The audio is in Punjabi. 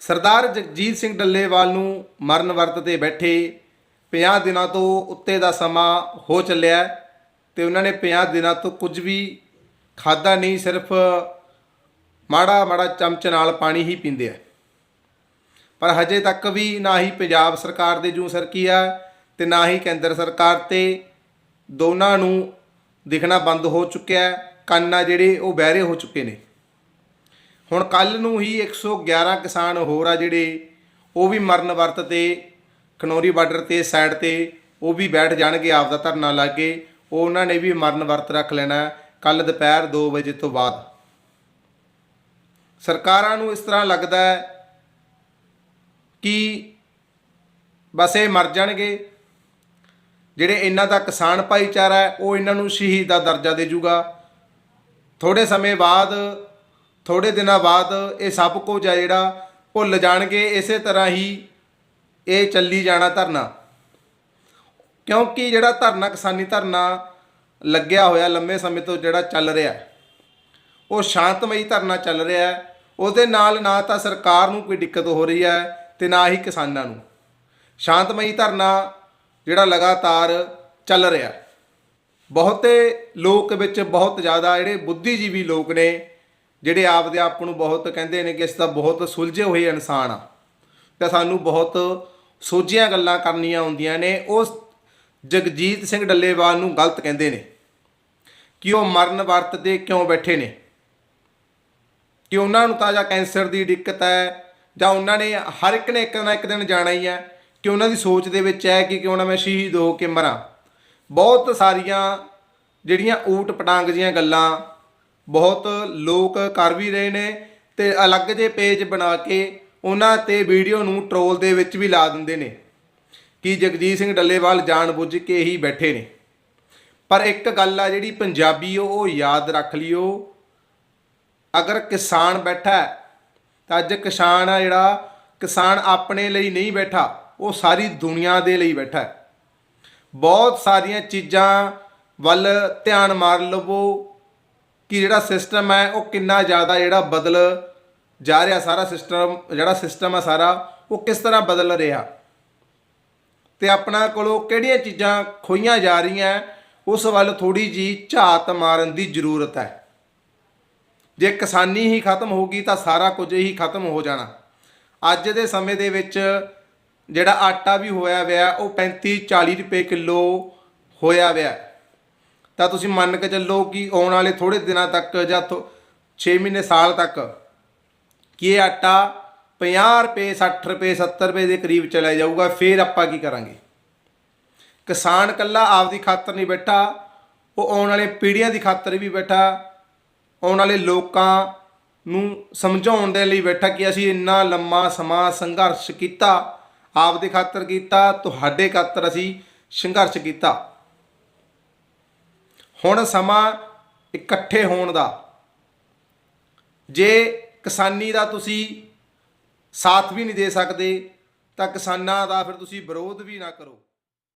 ਸਰਦਾਰ ਜਗਜੀਤ ਸਿੰਘ ਡੱਲੇਵਾਲ ਨੂੰ ਮਰਨ ਵਰਤ ਤੇ ਬੈਠੇ 50 ਦਿਨਾਂ ਤੋਂ ਉੱਤੇ ਦਾ ਸਮਾਂ ਹੋ ਚੱਲਿਆ ਹੈ ਤੇ ਉਹਨਾਂ ਨੇ 50 ਦਿਨਾਂ ਤੋਂ ਕੁਝ ਵੀ ਖਾਦਾ ਨਹੀਂ, ਸਿਰਫ ਮਾੜਾ ਮਾੜਾ ਚਮਚ ਨਾਲ ਪਾਣੀ ਹੀ ਪੀਂਦੇ ਆ। ਪਰ ਹਜੇ ਤੱਕ ਵੀ ਨਾ ਹੀ ਪੰਜਾਬ ਸਰਕਾਰ ਦੇ ਜੂ ਸਰਕੀ ਆ ਤੇ ਨਾ ਹੀ ਕੇਂਦਰ ਸਰਕਾਰ ਤੇ ਦੋਨਾਂ ਨੂੰ ਦਿਖਣਾ ਬੰਦ ਹੋ ਚੁੱਕਿਆ ਕੰਨ ਆ ਜਿਹੜੇ ਉਹ ਬਹਿਰੇ ਹੋ ਚੁੱਕੇ ਨੇ। ਹੁਣ ਕੱਲ ਨੂੰ ਹੀ 111 ਕਿਸਾਨ ਹੋਰ ਆ ਜਿਹੜੇ, ਉਹ ਵੀ ਮਰਨ ਵਰਤ ਤੇ, ਖਨੌਰੀ ਬਾਰਡਰ ਤੇ, ਸਾਈਡ ਤੇ, ਉਹ ਵੀ ਬੈਠ ਜਾਣਗੇ, ਆਪ ਦਾ ਧਰਨਾ ਲਾ ਕੇ, ਉਹ ਉਹਨਾਂ ਨੇ ਵੀ ਮਰਨ ਵਰਤ ਰੱਖ ਲੈਣਾ ਕੱਲ ਦੁਪਹਿਰ 2 ਵਜੇ ਤੋਂ ਬਾਅਦ। ਸਰਕਾਰਾਂ ਨੂੰ ਇਸ ਤਰ੍ਹਾਂ ਲੱਗਦਾ ਹੈ ਕਿ ਬਸ ਇਹ ਮਰ ਜਾਣਗੇ। ਜਿਹੜੇ ਇਹਨਾਂ ਦਾ ਕਿਸਾਨ ਭਾਈਚਾਰਾ ਹੈ, ਉਹ ਇਹਨਾਂ ਨੂੰ ਸ਼ਹੀਦ ਦਾ ਦਰਜਾ ਦੇ ਜੂਗਾ। ਥੋੜੇ ਸਮੇਂ ਬਾਅਦ ਥੋੜੇ ਦਿਨਾਂ ਬਾਅਦ ਇਹ ਸਭ ਕੁਝ ਆ ਜਿਹੜਾ ਭੁੱਲ ਜਾਣਗੇ ਇਸੇ ਤਰ੍ਹਾਂ ਹੀ ਇਹ ਚੱਲੀ ਜਾਣਾ ਧਰਨਾ। ਕਿਉਂਕਿ ਜਿਹੜਾ ਧਰਨਾ, ਕਿਸਾਨੀ ਧਰਨਾ ਲੱਗਿਆ ਹੋਇਆ ਲੰਮੇ ਸਮੇਂ ਤੋਂ ਜਿਹੜਾ ਚੱਲ ਰਿਹਾ, ਉਹ ਸ਼ਾਂਤਮਈ ਧਰਨਾ ਚੱਲ ਰਿਹਾ ਉਹਦੇ ਨਾਲ ਨਾ ਤਾਂ ਸਰਕਾਰ ਨੂੰ ਕੋਈ ਦਿੱਕਤ ਹੋ ਰਹੀ ਹੈ ਤੇ ਨਾ ਹੀ ਕਿਸਾਨਾਂ ਨੂੰ। ਸ਼ਾਂਤਮਈ ਧਰਨਾ ਜਿਹੜਾ ਲਗਾਤਾਰ ਚੱਲ ਰਿਹਾ। ਬਹੁਤੇ ਲੋਕ ਵਿੱਚ ਬਹੁਤ ਜ਼ਿਆਦਾ ਜਿਹੜੇ ਬੁੱਧੀਜੀਵੀ ਲੋਕ ਨੇ ਜਿਹੜੇ ਆਪਦੇ ਆਪ ਨੂੰ ਬਹੁਤ ਕਹਿੰਦੇ ਨੇ ਕਿ ਇਸ ਦਾ ਬਹੁਤ ਸੁਲਝੇ ਹੋਏ ਇਨਸਾਨ ਆ। ਤੇ ਸਾਨੂੰ ਬਹੁਤ ਸੋਝੀਆਂ ਗੱਲਾਂ ਕਰਨੀਆਂ ਹੁੰਦੀਆਂ ਨੇ। ਉਸ ਜਗਜੀਤ ਸਿੰਘ ਡੱਲੇਵਾਲ ਨੂੰ ਗਲਤ ਕਹਿੰਦੇ ਨੇ ਕਿ ਉਹ ਮਰਨ ਵਰਤ ਤੇ ਕਿਉਂ ਬੈਠੇ ਨੇ। ਕਿ ਉਹਨਾਂ ਨੂੰ ਤਾਂ ਜਾਂ ਕੈਂਸਰ ਦੀ ਦਿੱਕਤ ਹੈ, ਜਾਂ ਉਹਨਾਂ ਨੇ ਹਰ ਇੱਕ ਨੇ ਇੱਕ ਨਾ ਇੱਕ ਦਿਨ ਜਾਣਾ ਹੀ ਹੈ ਕਿ ਉਹਨਾਂ ਦੀ ਸੋਚ ਦੇ ਵਿੱਚ ਹੈ ਕਿ ਕਿਉਂ ਨਾ ਮੈਂ ਸ਼ਹੀਦ ਹੋ ਕੇ ਮਰਾਂ। ਬਹੁਤ ਸਾਰੀਆਂ ਜਿਹੜੀਆਂ ਊਟ ਪਟਾਂਗ ਜੀਆਂ ਗੱਲਾਂ ਬਹੁਤ ਲੋਕ ਕਰ ਵੀ ਰਹੇ ਨੇ ਤੇ ਅਲੱਗ ਜਿਹੇ ਪੇਜ ਬਣਾ ਕੇ ਉਹਨਾਂ ਤੇ ਵੀਡੀਓ ਨੂੰ ਟਰੋਲ ਦੇ ਵਿੱਚ ਵੀ ਲਾ ਦਿੰਦੇ ਨੇ ਕਿ ਜਗਜੀਤ ਸਿੰਘ ਡੱਲੇਵਾਲ ਜਾਣਬੁੱਝ ਕੇ ਹੀ ਬੈਠੇ ਨੇ। ਪਰ ਇੱਕ ਗੱਲ ਆ ਜਿਹੜੀ ਪੰਜਾਬੀ ਉਹ ਯਾਦ ਰੱਖ ਲਿਓ। ਅਗਰ ਕਿਸਾਨ ਬੈਠਾ ਤਾਂ ਅੱਜ ਕਿਸਾਨ ਆ ਜਿਹੜਾ, ਕਿਸਾਨ ਆਪਣੇ ਲਈ ਨਹੀਂ ਬੈਠਾ, ਉਹ ਸਾਰੀ ਦੁਨੀਆ ਦੇ ਲਈ ਬੈਠਾ ਬਹੁਤ ਸਾਰੀਆਂ ਚੀਜ਼ਾਂ ਵੱਲ ਧਿਆਨ ਮਾਰ ਲਵੋ। ਕਿ ਜਿਹੜਾ ਸਿਸਟਮ ਹੈ ਉਹ ਕਿੰਨਾ ਜ਼ਿਆਦਾ ਜਿਹੜਾ ਬਦਲ ਜਾ ਰਿਹਾ, ਸਾਰਾ ਸਿਸਟਮ ਜਿਹੜਾ ਸਿਸਟਮ ਹੈ ਸਾਰਾ, ਉਹ ਕਿਸ ਤਰ੍ਹਾਂ ਬਦਲ ਰਿਹਾ? ਤੇ ਆਪਣਾ ਕੋਲੋਂ ਕਿਹੜੀਆਂ ਚੀਜ਼ਾਂ ਖੋਈਆਂ ਜਾ ਰਹੀਆਂ ਉਸ ਵੱਲ ਥੋੜੀ ਜੀ ਝਾਤ ਮਾਰਨ ਦੀ ਜ਼ਰੂਰਤ ਹੈ। ਜੇ ਕਿਸਾਨੀ ਹੀ ਖਤਮ ਹੋਗੀ ਤਾਂ ਸਾਰਾ ਕੁਝ ਹੀ ਖਤਮ ਹੋ ਜਾਣਾ। ਅੱਜ ਦੇ ਸਮੇਂ ਦੇ ਵਿੱਚ ਜਿਹੜਾ ਆਟਾ ਵੀ ਹੋਇਆ ਵਿਆ, ਉਹ 35 40 ਰੁਪਏ ਕਿਲੋ ਹੋਇਆ ਵਿਆ। ਤਾਂ ਤੁਸੀਂ ਮੰਨ ਕੇ ਚੱਲੋ ਕਿ ਆਉਣ ਵਾਲੇ ਥੋੜੇ ਦਿਨਾਂ ਤੱਕ ਜਾਂ 6 ਮਹੀਨੇ ਸਾਲ ਤੱਕ ਕਿ ਇਹ ਆਟਾ 50 ਰੁਪਏ 60 ਰੁਪਏ 70 ਰੁਪਏ ਦੇ ਕਰੀਬ ਚਲਾ ਜਾਊਗਾ, ਫਿਰ ਆਪਾਂ ਕੀ ਕਰਾਂਗੇ? ਕਿਸਾਨ ਕੱਲਾ ਆਪਦੀ ਖਾਤਰ ਨਹੀਂ ਬੈਠਾ, ਉਹ ਆਉਣ ਵਾਲੇ ਪੀੜ੍ਹੀਆਂ ਦੀ ਖਾਤਰ ਵੀ ਬੈਠਾ, ਆਉਣ ਵਾਲੇ ਲੋਕਾਂ ਨੂੰ ਸਮਝਾਉਣ ਦੇ ਲਈ ਬੈਠਾ ਕਿ ਅਸੀਂ ਇੰਨਾ ਲੰਮਾ ਸਮਾਂ ਸੰਘਰਸ਼ ਕੀਤਾ, ਆਪਦੇ ਖਾਤਰ ਕੀਤਾ, ਤੁਹਾਡੇ ਖਾਤਰ ਅਸੀਂ ਸੰਘਰਸ਼ ਕੀਤਾ। ਹੁਣ ਸਮਾਂ ਇਕੱਠੇ ਹੋਣ ਦਾ। ਜੇ ਕਿਸਾਨੀ ਦਾ ਤੁਸੀਂ ਸਾਥ ਵੀ ਨਹੀਂ ਦੇ ਸਕਦੇ, ਤਾਂ ਕਿਸਾਨਾਂ ਦਾ ਫਿਰ ਤੁਸੀਂ ਵਿਰੋਧ ਵੀ ਨਾ ਕਰੋ।